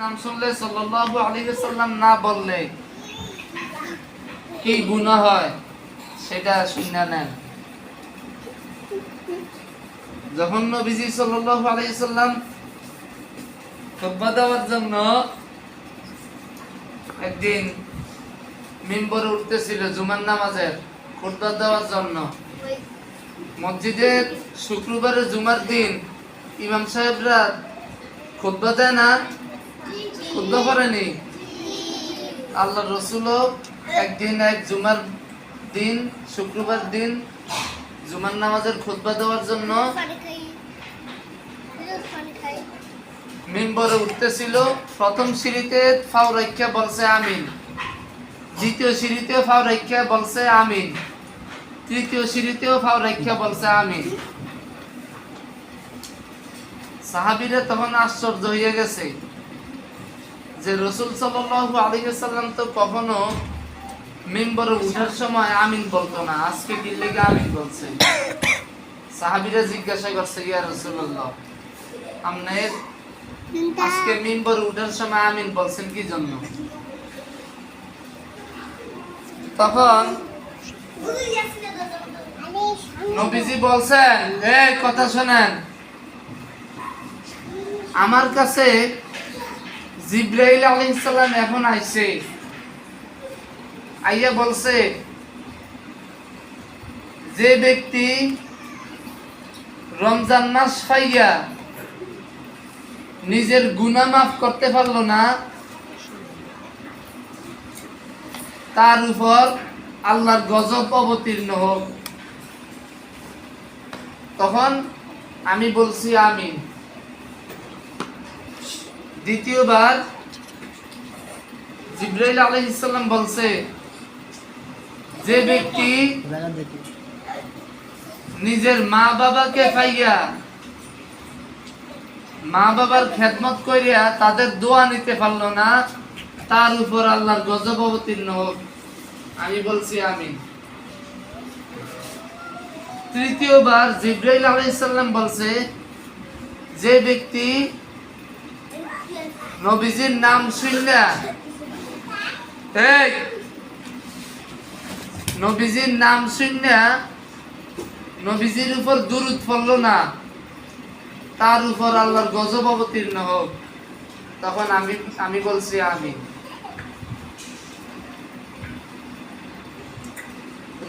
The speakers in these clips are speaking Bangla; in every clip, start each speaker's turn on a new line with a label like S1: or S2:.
S1: নাম শুনলে সাল্লাল্লাহু আলাইহি ওয়াসাল্লাম না বললে কি গুনাহ হয় সেটা শুনে নেন। যখন নবীজি সাল্লাল্লাহু আলাইহি সাল্লাম দেওয়ার জন্য একদিন মিম্বরে উঠতেছিল জুমার নামাজের খুতবা দেওয়ার জন্য। মসজিদে শুক্রবারে জুমার দিন ইমাম সাহেবরা খুতবা দেয় না খুদ্া করেনি আল্লাহ রসুলও একদিন এক জুমার দিন, শুক্রবার দিন জুমার নামাজের খুতবা দেওয়ার জন্য মিম্বরে উঠতেছিল। প্রথম সিঁড়িতে ফাও রক্ষা বলছে আমিন। দ্বিতীয় সিঁড়িতেও ফাও রক্ষা বলছে আমিন। তৃতীয় সিঁড়িতেও ফাও রক্ষা বলছে আমিন। সাহাবিরা তখন আশ্চর্য হয়ে গেছে। যে রসুল সাল্লাল্লাহু আলাইহি সাল্লাম তো কখনো মিম্বরে উঠার সময় আমিন বলতো না, আজকে লেগে আমিন বলছে? সাহাবীরা জিজ্ঞাসা করছে, ইয়া রাসূলুল্লাহ আপনার আজকে উঠার সময় আমিন বলছেন কি জন্য? তখন নবীজি বলছেন, এই কথা শোনেন, আমার কাছে জিব্রাইল আলাইহিস সালাম এখন আইছে। আইয়া বলছে, যে ব্যক্তি রমজান মাস পাইয়া নিজের গুনাহ মাফ করতে পারল না, তার উপর আল্লাহর গজব অবতীর্ণ হোক। তখন আমি বলছি, আমিন। দ্বিতীয়বার জিব্রাইল বলছে, যে ব্যক্তি নিজের মা বাবাকে পাইয়া মা বাবার খেদমত করিয়া তাদের দোয়া নিতে পারল না, তার উপর আল্লাহর গজব অবতীর্ণ হোক। আমি বলছি আমি তৃতীয়বার জিব্রাইল আলাইহিস সালাম বলছে, যে ব্যক্তি নবীজির নাম শুনলা? এই, নবীজির নাম শুনলা নবীজির উপর দুরুদ পড়ল না? তার উপর আল্লাহর গজব অবতীর্ণ হোক। তখন আমি আমি বলছি আমি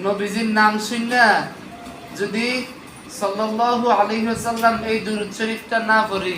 S1: নবীজির নাম শুনলা যদি সাল্লাল্লাহু আলাইহি ওয়াসাল্লাম এই দুরুদ শরীফটা না পড়ি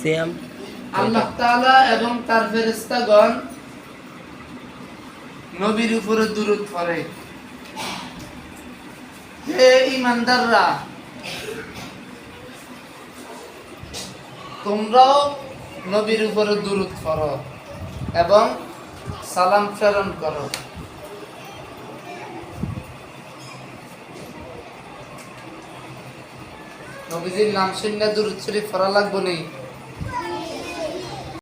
S2: সেম
S1: আল্লাহ তাআলা এবং তার ফেরেশতাগণ নবীর উপরে দুরূদ পড়ে। হে ঈমানদাররা তোমরাও নবীর উপরে দুরূদ করো এবং সালাম প্রেরণ করো। নবীজির নাম শুনলে দুরূদ শরীফ পড়া লাগবে নেই।